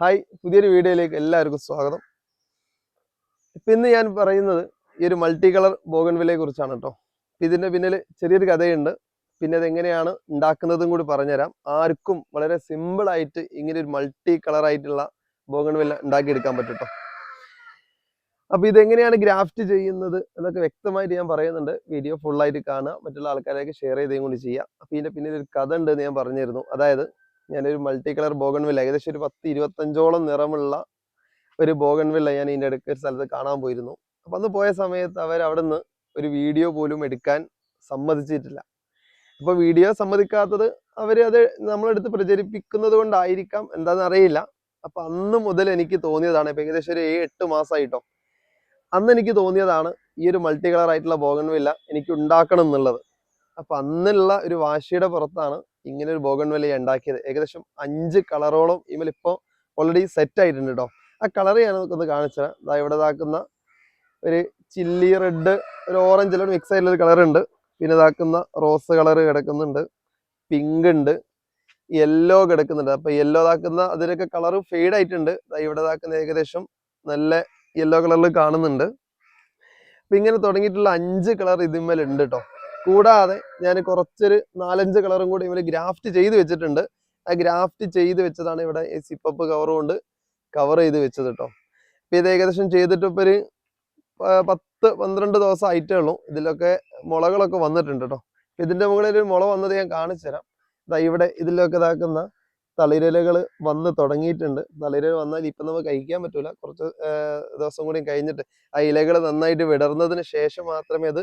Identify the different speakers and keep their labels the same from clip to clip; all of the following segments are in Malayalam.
Speaker 1: ഹായ് പുതിയൊരു വീഡിയോയിലേക്ക് എല്ലാവർക്കും സ്വാഗതം. ഇപ്പം ഇന്ന് ഞാൻ പറയുന്നത് ഈ ഒരു മൾട്ടി കളർ ബോഗൻവിലയെ കുറിച്ചാണ് കേട്ടോ. ഇതിന്റെ പിന്നിൽ ചെറിയൊരു കഥയുണ്ട്. പിന്നെ അതെങ്ങനെയാണ് ഉണ്ടാക്കുന്നതും കൂടി പറഞ്ഞുതരാം. ആർക്കും വളരെ സിമ്പിളായിട്ട് ഇങ്ങനെ ഒരു മൾട്ടി കളറായിട്ടുള്ള ബോഗൻവില്ല ഉണ്ടാക്കിയെടുക്കാൻ പറ്റും കേട്ടോ. അപ്പൊ ഇതെങ്ങനെയാണ് ഗ്രാഫ്റ്റ് ചെയ്യുന്നത് എന്നൊക്കെ വ്യക്തമായിട്ട് ഞാൻ പറയുന്നുണ്ട്. വീഡിയോ ഫുള്ളായിട്ട് കാണുക. മറ്റുള്ള ആൾക്കാരെയൊക്കെ ഷെയർ ചെയ്തേം കൂടി ചെയ്യാം അപ്പൊ ഇതിന്റെ പിന്നിൽ ഒരു കഥ ഉണ്ട് എന്ന് ഞാൻ പറഞ്ഞിരുന്നു. അതായത് ഞാനൊരു മൾട്ടി കളർ ബോഗൺവില്ല ഏകദേശം ഒരു പത്ത് ഇരുപത്തഞ്ചോളം നിറമുള്ള ഒരു ബോഗൺവില്ല ഞാൻ ഇതിന്റെ അടുക്ക ഒരു സ്ഥലത്ത് കാണാൻ പോയിരുന്നു. അപ്പം അന്ന് പോയ സമയത്ത് അവർ അവിടെ നിന്ന് ഒരു വീഡിയോ പോലും എടുക്കാൻ സമ്മതിച്ചിട്ടില്ല. അപ്പോൾ വീഡിയോ സമ്മതിക്കാത്തത് അവർ അത് നമ്മളെടുത്ത് പ്രചരിപ്പിക്കുന്നത് കൊണ്ടായിരിക്കാം എന്താണെന്ന് അറിയില്ല. അപ്പം അന്ന് മുതൽ എനിക്ക് തോന്നിയതാണ് ഇപ്പം ഏകദേശം ഒരു ഏഴ് എട്ട് മാസമായിട്ടോ അന്ന് എനിക്ക് തോന്നിയതാണ് ഈ ഒരു മൾട്ടി കളർ ആയിട്ടുള്ള ബോഗൺവില്ല എനിക്ക് ഉണ്ടാക്കണം എന്നുള്ളത്. അപ്പം അന്നുള്ള ഒരു വാശിയുടെ പുറത്താണ് ഇങ്ങനെ ഒരു ബോഗൺവില്ല ഞാൻ ഉണ്ടാക്കിയത്. ഏകദേശം അഞ്ച് കളറോളം ഇമൽ ഇപ്പോൾ ഓൾറെഡി സെറ്റ് ആയിട്ടുണ്ട് കേട്ടോ ആ കളർ ഞാൻ നമുക്കൊന്ന് കാണിച്ചു ഇതാ ഇവിടെ ഇതാക്കുന്ന ഒരു ചില്ലി റെഡ് ഒരു ഓറഞ്ച് എല്ലാം മിക്സ് ആയിട്ടുള്ള ഒരു കളർ ഉണ്ട്. പിന്നെ ഇതാക്കുന്ന റോസ് കളർ കിടക്കുന്നുണ്ട്. പിങ്ക് ഉണ്ട്. യെല്ലോ കിടക്കുന്നുണ്ട്. അപ്പൊ യെല്ലോ ഇതാക്കുന്ന അതിലൊക്കെ കളർ ഫെയ്ഡ് ആയിട്ടുണ്ട്. ഇവിടെ ഇതാക്കുന്ന ഏകദേശം നല്ല യെല്ലോ കളറിൽ കാണുന്നുണ്ട്. അപ്പൊ ഇങ്ങനെ തുടങ്ങിയിട്ടുള്ള അഞ്ച് കളർ ഇതിന്മേൽ ഉണ്ട് കേട്ടോ കൂടാതെ ഞാൻ കുറച്ചൊരു നാലഞ്ച് കളറും കൂടി ഇവർ ഗ്രാഫ്റ്റ് ചെയ്ത് വെച്ചിട്ടുണ്ട്. ആ ഗ്രാഫ്റ്റ് ചെയ്ത് വെച്ചതാണ് ഇവിടെ ഈ സിപ്പപ്പ് കവർ കൊണ്ട് കവർ ചെയ്ത് വെച്ചത് കേട്ടോ അപ്പൊ ഇത് ഏകദേശം ചെയ്തിട്ട് ഇപ്പൊ ഒരു പത്ത് പന്ത്രണ്ട് ദിവസം ആയിട്ടേ ഉള്ളൂ. ഇതിലൊക്കെ മുളകളൊക്കെ വന്നിട്ടുണ്ട് കേട്ടോ ഇതിന്റെ മുകളിൽ ഒരു മുള വന്നത് ഞാൻ കാണിച്ചു തരാം. ഇതാ ഇവിടെ ഇതിലൊക്കെ ഇതാക്കുന്ന തളിരലകൾ വന്ന് തുടങ്ങിയിട്ടുണ്ട്. തളിരൽ വന്നാൽ ഇപ്പം നമുക്ക് കഴിക്കാൻ പറ്റൂല. കുറച്ച് ദിവസം കൂടി കഴിഞ്ഞിട്ട് ആ ഇലകൾ നന്നായിട്ട് വിടർന്നതിന് ശേഷം മാത്രമേ അത്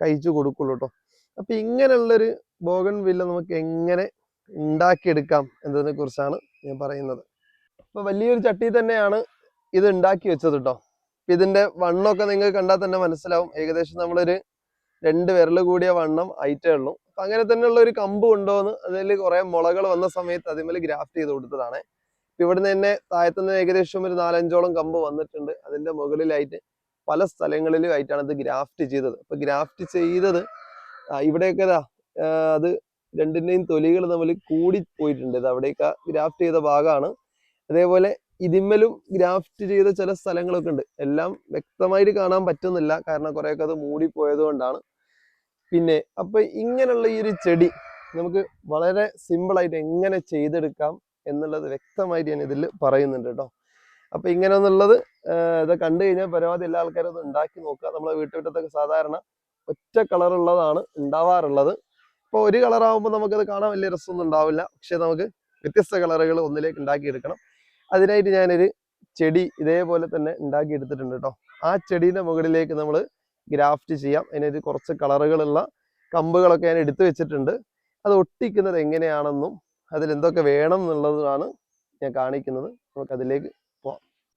Speaker 1: കഴിച്ചു കൊടുക്കുള്ളൂ കേട്ടോ അപ്പൊ ഇങ്ങനെയുള്ളൊരു ബോഗൺ വില്ല നമുക്ക് എങ്ങനെ ഉണ്ടാക്കിയെടുക്കാം എന്നതിനെ കുറിച്ചാണ് ഞാൻ പറയുന്നത്. അപ്പൊ വലിയൊരു ചട്ടി തന്നെയാണ് ഇത് ഉണ്ടാക്കി വെച്ചത് കേട്ടോ അപ്പൊ ഇതിന്റെ വണ്ണമൊക്കെ നിങ്ങൾ കണ്ടാൽ തന്നെ മനസ്സിലാവും. ഏകദേശം നമ്മളൊരു രണ്ട് വിരൽ കൂടിയ വണ്ണം ആയിട്ടേ ഉള്ളൂ. അപ്പൊ അങ്ങനെ തന്നെയുള്ള ഒരു കമ്പ് കൊണ്ടുവന്ന് അതിൽ കുറെ മുളകൾ വന്ന സമയത്ത് അതിന്മേൽ ഗ്രാഫ്റ്റ് ചെയ്ത് കൊടുത്തതാണ്. ഇവിടുന്ന് തന്നെ താഴത്തുനിന്ന് ഏകദേശം ഒരു നാലഞ്ചോളം കമ്പ് വന്നിട്ടുണ്ട്. അതിന്റെ മുകളിലായിട്ട് പല സ്ഥലങ്ങളിലും ആയിട്ടാണ് ഇത് ഗ്രാഫ്റ്റ് ചെയ്തത്. അപ്പൊ ഗ്രാഫ്റ്റ് ചെയ്തത് ഇവിടെയൊക്കെ അത് രണ്ടിന്റെയും തൊലികൾ തമ്മിൽ കൂടി പോയിട്ടുണ്ട് ഇത് അവിടെയൊക്കെ ഗ്രാഫ്റ്റ് ചെയ്ത ഭാഗമാണ്. അതേപോലെ ഇതിമ്മലും ഗ്രാഫ്റ്റ് ചെയ്ത ചില സ്ഥലങ്ങളൊക്കെ ഉണ്ട്. എല്ലാം വ്യക്തമായിട്ട് കാണാൻ പറ്റുന്നില്ല. കാരണം കുറേയൊക്കെ അത് മൂടിപ്പോയത് കൊണ്ടാണ്. പിന്നെ അപ്പൊ ഇങ്ങനെയുള്ള ഈ ഒരു ചെടി നമുക്ക് വളരെ സിമ്പിൾ ആയിട്ട് എങ്ങനെ ചെയ്തെടുക്കാം എന്നുള്ളത് വ്യക്തമായിട്ട് ഞാൻ ഇതിൽ പറയുന്നുണ്ട് കേട്ടോ. അപ്പൊ ഇങ്ങനെ എന്നുള്ളത് ഇത് കണ്ടു കഴിഞ്ഞാൽ പരമാവധി എല്ലാ ആൾക്കാരും ഉണ്ടാക്കി നോക്കുക. നമ്മളെ വീട്ടുമുറ്റത്തൊക്കെ സാധാരണ ഒറ്റ കളർ ഉള്ളതാണ് ഉണ്ടാവാറുള്ളത്. അപ്പോൾ ഒരു കളർ ആകുമ്പോൾ നമുക്കത് കാണാൻ വലിയ രസമൊന്നും ഉണ്ടാവില്ല. പക്ഷെ നമുക്ക് വ്യത്യസ്ത കളറുകൾ ഒന്നിലേക്ക് ഉണ്ടാക്കിയെടുക്കണം. അതിനായിട്ട് ഞാനൊരു ചെടി ഇതേപോലെ തന്നെ ഉണ്ടാക്കി എടുത്തിട്ടുണ്ട് കേട്ടോ. ആ ചെടീന്റെ മുകളിലേക്ക് നമ്മൾ ഗ്രാഫ്റ്റ് ചെയ്യാം. അതിനൊരു കുറച്ച് കളറുകളുള്ള കമ്പുകളൊക്കെ ഞാൻ എടുത്തു വെച്ചിട്ടുണ്ട്. അത് ഒട്ടിക്കുന്നത് എങ്ങനെയാണെന്നും അതിലെന്തൊക്കെ വേണം എന്നുള്ളതാണ് ഞാൻ കാണിക്കുന്നത്. നമുക്ക് അതിലേക്ക് പോവാം അപ്പൊ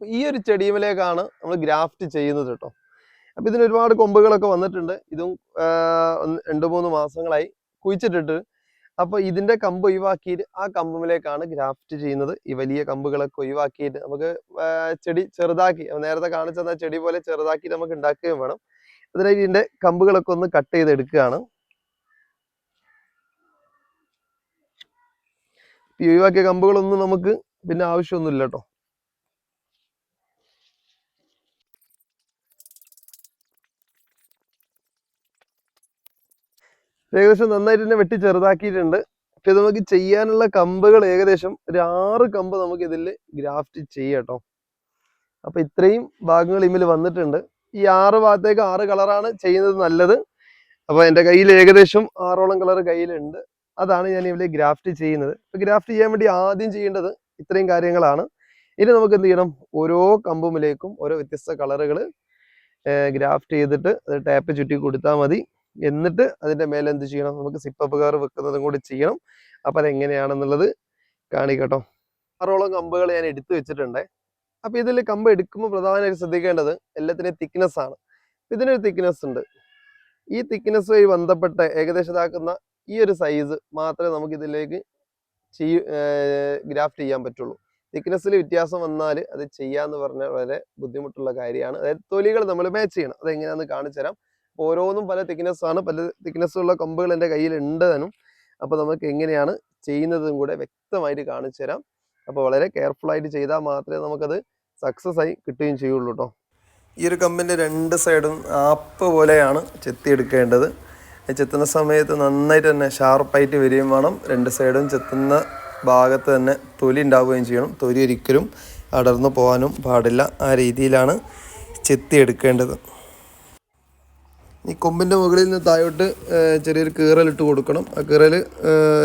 Speaker 1: ഈ ഒരു ചെടിയിലേക്കാണ് നമ്മൾ ഗ്രാഫ്റ്റ് ചെയ്യുന്നത് കേട്ടോ. അപ്പൊ ഇതിന് ഒരുപാട് കൊമ്പുകളൊക്കെ വന്നിട്ടുണ്ട്. ഇതും രണ്ട് മൂന്ന് മാസങ്ങളായി കുഴിച്ചിട്ടിട്ട്. അപ്പൊ ഇതിന്റെ കമ്പ് ഒഴിവാക്കിയിട്ട് ആ കമ്പിലേക്കാണ് ഗ്രാഫ്റ്റ് ചെയ്യുന്നത്. ഈ വലിയ കമ്പുകളൊക്കെ ഒഴിവാക്കിയിട്ട് നമുക്ക് ചെടി ചെറുതാക്കി നേരത്തെ കാണിച്ചത് ചെടി പോലെ ചെറുതാക്കി നമുക്ക് ഉണ്ടാക്കുകയും വേണം. അതിനായി ഇതിന്റെ കമ്പുകളൊക്കെ ഒന്ന് കട്ട് ചെയ്തെടുക്കുകയാണ്. ഈ ഒഴിവാക്കിയ കമ്പുകളൊന്നും നമുക്ക് പിന്നെ ആവശ്യമൊന്നുമില്ല കേട്ടോ. ഏകദേശം നന്നായിട്ട് തന്നെ വെട്ടി ചെറുതാക്കിയിട്ടുണ്ട്. ഇത് നമുക്ക് ചെയ്യാനുള്ള കമ്പുകൾ ഏകദേശം ഒരു ആറ് കമ്പ് നമുക്ക് ഇതിൽ ഗ്രാഫ്റ്റ് ചെയ്യാട്ടോ അപ്പൊ ഇത്രയും ഭാഗങ്ങൾ ഇമ്മിൽ വന്നിട്ടുണ്ട്. ഈ ആറ് ഭാഗത്തേക്ക് ആറ് കളറാണ് ചെയ്യുന്നത് നല്ലത്. അപ്പൊ എന്റെ കയ്യിൽ ഏകദേശം ആറോളം കളർ കയ്യിലുണ്ട്. അതാണ് ഞാൻ ഇവിടെ ഗ്രാഫ്റ്റ് ചെയ്യുന്നത്. അപ്പൊ ഗ്രാഫ്റ്റ് ചെയ്യാൻ വേണ്ടി ആദ്യം ചെയ്യേണ്ടത് ഇത്രയും കാര്യങ്ങളാണ്. ഇനി നമുക്ക് എന്ത് ചെയ്യണം? ഓരോ കമ്പുമിലേക്കും ഓരോ വ്യത്യസ്ത കളറുകൾ ഗ്രാഫ്റ്റ് ചെയ്തിട്ട് അത് ടാപ്പ് ചുറ്റി കൊടുത്താൽ മതി. എന്നിട്ട് അതിന്റെ മേലെ എന്ത് ചെയ്യണം? നമുക്ക് സിപ്പപ്പ് കവർ വെക്കുന്നതും കൂടി ചെയ്യണം. അപ്പം അതെങ്ങനെയാണെന്നുള്ളത് കാണിക്കട്ടോ. ആറോളം കമ്പുകൾ ഞാൻ എടുത്തു വെച്ചിട്ടുണ്ട്. അപ്പം ഇതിൽ കമ്പ് എടുക്കുമ്പോൾ പ്രധാനമായിട്ട് ശ്രദ്ധിക്കേണ്ടത് എല്ലാത്തിന്റെയും തിക്നെസ് ആണ്. ഇതിനൊരു തിക്നെസ് ഉണ്ട്. ഈ തിക്നെസ്സുമായി ബന്ധപ്പെട്ട് ഏകദേശം ഇതാക്കുന്ന ഈ ഒരു സൈസ് മാത്രമേ നമുക്ക് ഇതിലേക്ക് ചെയ്യ ഗ്രാഫ്റ്റ് ചെയ്യാൻ പറ്റുള്ളൂ. തിക്നെസ്സിൽ വ്യത്യാസം വന്നാൽ അത് ചെയ്യാന്ന് പറഞ്ഞാൽ വളരെ ബുദ്ധിമുട്ടുള്ള കാര്യമാണ്. അതായത് തൊലികൾ നമ്മൾ മാച്ച് ചെയ്യണം. അതെങ്ങനെയാണെന്ന് കാണിച്ചു തരാം ഓരോന്നും പല തിക്നെസ് ആണ് പല തിക്നെസ് ഉള്ള കമ്പുകൾ എന്റെ കയ്യിൽ ഉണ്ട് താനും അപ്പൊ നമുക്ക് എങ്ങനെയാണ് ചെയ്യുന്നതും കൂടെ വ്യക്തമായിട്ട് കാണിച്ചു തരാം. അപ്പോൾ വളരെ കെയർഫുൾ ആയിട്ട് ചെയ്താൽ മാത്രമേ നമുക്കത് സക്സസ് ആയി കിട്ടുകയും ചെയ്യുള്ളൂ കേട്ടോ. ഈ ഒരു കമ്പിന്റെ രണ്ട് സൈഡും ആപ്പ് പോലെയാണ് ചെത്തിയെടുക്കേണ്ടത് ചെത്തുന്ന സമയത്ത് നന്നായിട്ട് തന്നെ ഷാർപ്പായിട്ട് വരികയും വേണം. രണ്ട് സൈഡും ചെത്തുന്ന ഭാഗത്ത് തന്നെ തൊലി ഉണ്ടാവുകയും ചെയ്യണം. തൊലി ഒരിക്കലും അടർന്നു പോകാനും പാടില്ല. ആ രീതിയിലാണ് ചെത്തിയെടുക്കേണ്ടത് ഈ കൊമ്പിന്റെ മുകളിൽ നിന്ന് താഴോട്ട് ചെറിയൊരു കീറലിട്ട് കൊടുക്കണം. ആ കീറൽ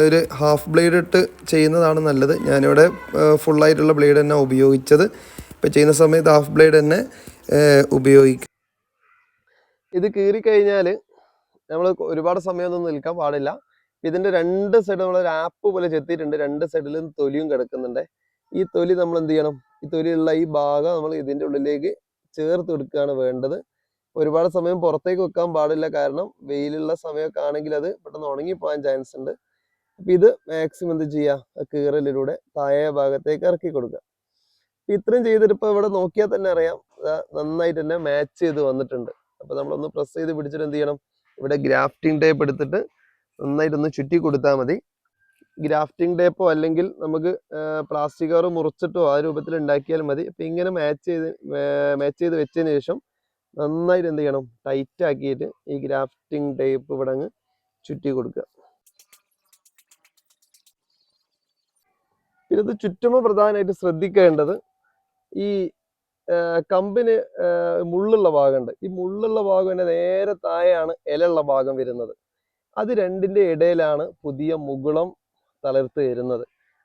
Speaker 1: ഒരു ഹാഫ് ബ്ലേഡ് ഇട്ട് ചെയ്യുന്നതാണ് നല്ലത്. ഞാനിവിടെ ഫുള്ളായിട്ടുള്ള ബ്ലേഡ് തന്നെ ഉപയോഗിച്ചത്. ഇപ്പം ചെയ്യുന്ന സമയത്ത് ഹാഫ് ബ്ലേഡ് തന്നെ ഉപയോഗിക്കും. ഇത് കീറിക്കഴിഞ്ഞാൽ നമ്മൾ ഒരുപാട് സമയമൊന്നും നിൽക്കാൻ പാടില്ല. ഇതിന്റെ രണ്ട് സൈഡ് നമ്മൾ ഒരു ആപ്പ് പോലെ ചെത്തിയിട്ടുണ്ട്. രണ്ട് സൈഡിലും തൊലിയും കിടക്കുന്നുണ്ട്. ഈ തൊലി നമ്മൾ എന്ത് ചെയ്യണം? ഈ തൊലിയുള്ള ഈ ഭാഗം നമ്മൾ ഇതിന്റെ ഉള്ളിലേക്ക് ചേർത്ത് കൊടുക്കുകയാണ് വേണ്ടത്. ഒരുപാട് സമയം പുറത്തേക്ക് വെക്കാൻ പാടില്ല. കാരണം വെയിലുള്ള സമയമൊക്കെ ആണെങ്കിൽ അത് പെട്ടെന്ന് ഉണങ്ങിപ്പോകാൻ ചാൻസ് ഉണ്ട്. അപ്പൊ ഇത് മാക്സിമം എന്ത് ചെയ്യുക? കീറലിലൂടെ താഴെ ഭാഗത്തേക്ക് ഇറക്കി കൊടുക്കുക. അപ്പൊ ഇത്രയും ചെയ്തിട്ട് ഇപ്പൊ ഇവിടെ നോക്കിയാൽ തന്നെ അറിയാം. നന്നായിട്ട് തന്നെ മാച്ച് ചെയ്ത് വന്നിട്ടുണ്ട്. അപ്പൊ നമ്മളൊന്ന് പ്രസ് ചെയ്ത് പിടിച്ചിട്ട് എന്ത് ചെയ്യണം? ഇവിടെ ഗ്രാഫ്റ്റിംഗ് ടേപ്പ് എടുത്തിട്ട് നന്നായിട്ടൊന്ന് ചുറ്റി കൊടുത്താൽ മതി. ഗ്രാഫ്റ്റിംഗ് ടേപ്പോ അല്ലെങ്കിൽ നമുക്ക് പ്ലാസ്റ്റിക് കവർ മുറിച്ചിട്ടോ ആ രൂപത്തിൽ ഉണ്ടാക്കിയാൽ മതി. അപ്പൊ ഇങ്ങനെ മാച്ച് ചെയ്ത് മാച്ച് ചെയ്ത് വെച്ചതിന് ശേഷം നന്നായിട്ട് എന്ത് ചെയ്യണം? ടൈറ്റ് ആക്കിയിട്ട് ഈ ഗ്രാഫ്റ്റിംഗ് ടേപ്പ് ഇവിടെ അങ്ങ് ചുറ്റി കൊടുക്കുക. പിന്നെ ഇത് ചുറ്റുമ്പോൾ പ്രധാനമായിട്ട് ശ്രദ്ധിക്കേണ്ടത് ഈ കമ്പിന് മുള്ളുള്ള ഭാഗമുണ്ട്. ഈ മുള്ളുള്ള ഭാഗം തന്നെ നേരെ താഴെയാണ് ഇലയുള്ള ഭാഗം വരുന്നത്. അത് രണ്ടിന്റെ ഇടയിലാണ് പുതിയ മുകുളം തളർത്ത് വരുന്നത്.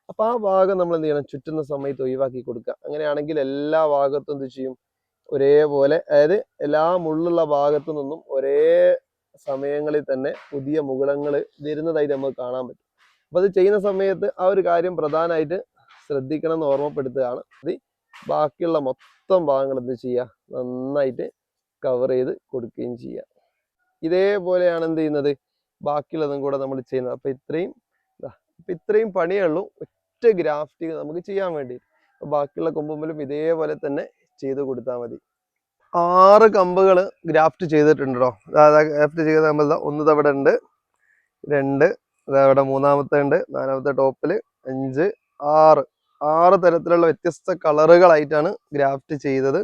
Speaker 1: അപ്പം ആ ഭാഗം നമ്മൾ എന്ത് ചെയ്യണം? ചുറ്റുന്ന സമയത്ത് ഒഴിവാക്കി കൊടുക്കുക. അങ്ങനെയാണെങ്കിൽ എല്ലാ ഭാഗത്തും എന്ത് ചെയ്യും? ഒരേപോലെ അതായത് എല്ലാ മുള്ളുള്ള ഭാഗത്തു നിന്നും ഒരേ സമയങ്ങളിൽ തന്നെ പുതിയ മുകുളങ്ങൾ വരുന്നതായിട്ട് നമുക്ക് കാണാൻ പറ്റും. അപ്പൊ അത് ചെയ്യുന്ന സമയത്ത് ആ ഒരു കാര്യം പ്രധാനമായിട്ട് ശ്രദ്ധിക്കണം എന്ന് ഓർമ്മപ്പെടുത്തുകയാണ്. അത് ബാക്കിയുള്ള മൊത്തം ഭാഗങ്ങൾ എന്ത് ചെയ്യുക? നന്നായിട്ട് കവർ ചെയ്ത് കൊടുക്കുകയും ചെയ്യുക. ഇതേപോലെയാണ് എന്ത് ചെയ്യുന്നത്? ബാക്കിയുള്ളതും കൂടെ നമ്മൾ ചെയ്യുന്നത്. അപ്പൊ ഇത്രയും അപ്പം ഇത്രയും പണിയേ ഉള്ളൂ. ഒറ്റ ഗ്രാഫ്റ്റിംഗ് നമുക്ക് ചെയ്യാൻ വേണ്ടി ബാക്കിയുള്ള കൊമ്പുമ്പിലും ഇതേപോലെ തന്നെ ചെയ്ത് കൊടുത്താൽ മതി. ആറ് കമ്പുകൾ ഗ്രാഫ്റ്റ് ചെയ്തിട്ടുണ്ടോ ഗ്രാഫ്റ്റ് ചെയ്ത കമ്പ് ഒന്ന് തവിടെ ഉണ്ട് രണ്ട് ദാ ഇവിടെ മൂന്നാമത്തെ ഉണ്ട് നാലാമത്തെ ടോപ്പിൽ അഞ്ച് ആറ്. ആറ് തരത്തിലുള്ള വ്യത്യസ്ത കളറുകളായിട്ടാണ് ഗ്രാഫ്റ്റ് ചെയ്തത്.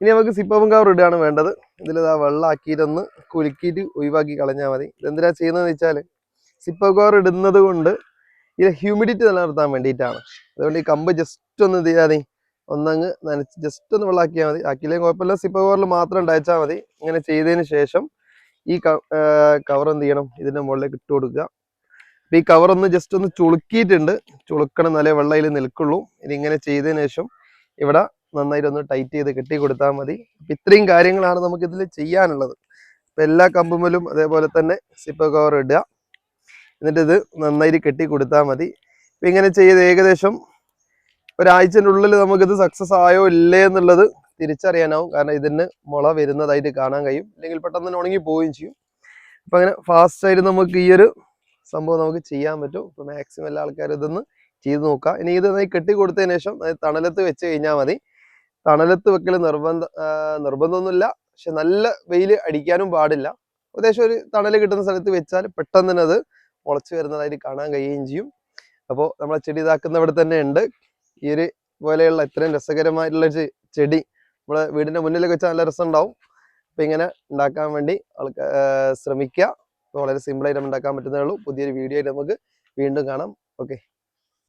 Speaker 1: ഇനി നമുക്ക് സിപ്പവും കവർ ഇടുകയാണ് വേണ്ടത്. ഇതിൽ ഇതാ വെള്ളമാക്കിയിട്ടൊന്ന് കുലുക്കിയിട്ട് ഒഴിവാക്കി കളഞ്ഞാൽ മതി. ഇതെന്തിനാ ചെയ്യുന്നതെന്ന് വെച്ചാൽ സിപ്പ കവർ ഇടുന്നത് കൊണ്ട് ഇത് ഹ്യൂമിഡിറ്റി നിലനിർത്താൻ വേണ്ടിയിട്ടാണ്. അതുകൊണ്ട് ഈ കമ്പ് ജസ്റ്റ് ഒന്ന് ചെയ്യാതെ ഒന്നങ്ങ് നനച്ച് ജസ്റ്റ് ഒന്ന് വെള്ളമാക്കിയാൽ മതി. ആക്കിയില്ലെങ്കിൽ കുഴപ്പമില്ല. സിപ്പ കവറിൽ മാത്രം ഉണ്ടാച്ചാൽ മതി. ഇങ്ങനെ ചെയ്തതിന് ശേഷം ഈ കവർ എന്ത് ചെയ്യണം? ഇതിന്റെ മുകളിലേക്ക് ഇട്ട് കൊടുക്കുക. അപ്പം ഈ കവർ ഒന്ന് ജസ്റ്റ് ഒന്ന് ചുളുക്കിയിട്ടുണ്ട്. ചുളുക്കണം എന്നാലേ വെള്ളം അതിൽ നിൽക്കുള്ളൂ. ഇനി ഇങ്ങനെ ചെയ്തതിന് ശേഷം ഇവിടെ നന്നായിട്ട് ഒന്ന് ടൈറ്റ് ചെയ്ത് കെട്ടി കൊടുത്താൽ മതി. അപ്പം ഇത്രയും കാര്യങ്ങളാണ് നമുക്ക് ഇതിൽ ചെയ്യാനുള്ളത്. അപ്പം എല്ലാ കമ്പുമലും അതേപോലെ തന്നെ സിപ്പ കവർ ഇടുക. എന്നിട്ട് ഇത് നന്നായിട്ട് കെട്ടി കൊടുത്താൽ മതി. ഇപ്പം ഇങ്ങനെ ചെയ്ത് ഏകദേശം ഒരാഴ്ചന്റെ ഉള്ളിൽ നമുക്കിത് സക്സസ് ആയോ ഇല്ലേ എന്നുള്ളത് തിരിച്ചറിയാനാവും. കാരണം ഇതിന് മുള വരുന്നതായിട്ട് കാണാൻ കഴിയും. അല്ലെങ്കിൽ പെട്ടെന്ന് തന്നെ ഉണങ്ങി പോവുകയും ചെയ്യും. അപ്പം അങ്ങനെ ഫാസ്റ്റായിട്ട് നമുക്ക് ഈ ഒരു സംഭവം നമുക്ക് ചെയ്യാൻ പറ്റും. ഇപ്പം മാക്സിമം എല്ലാ ആൾക്കാരും ഇതൊന്ന് ചെയ്ത് നോക്കാം. ഇനി ഇത് കെട്ടി കൊടുത്തതിന് ശേഷം തണലത്ത് വെച്ച് കഴിഞ്ഞാൽ മതി. തണലത്ത് വെക്കൽ നിർബന്ധ നിർബന്ധമൊന്നുമില്ല. പക്ഷെ നല്ല വെയിൽ അടിക്കാനും പാടില്ല. ഏകദേശം ഒരു തണൽ കിട്ടുന്ന സ്ഥലത്ത് വെച്ചാൽ പെട്ടെന്ന് തന്നെ അത് മുളച്ച് വരുന്നതായിട്ട് കാണാൻ കഴിയുകയും ചെയ്യും. അപ്പോൾ നമ്മളെ ചെടി ഇതാക്കുന്ന ഇവിടെ തന്നെ ഉണ്ട്. ഈ ഒരു പോലെയുള്ള ഇത്രയും രസകരമായിട്ടുള്ള ഒരു ചെടി നമ്മളെ വീടിന്റെ മുന്നിലൊക്കെ വെച്ചാൽ നല്ല രസം ഉണ്ടാവും അപ്പൊ ഇങ്ങനെ ഉണ്ടാക്കാൻ വേണ്ടി ആൾക്കാർ ശ്രമിക്കുക വളരെ സിമ്പിൾ ആയിട്ട് ഉണ്ടാക്കാൻ പറ്റുന്നേ ഉള്ളൂ. പുതിയൊരു വീഡിയോ ആയിട്ട് നമുക്ക് വീണ്ടും കാണാം. ഓക്കെ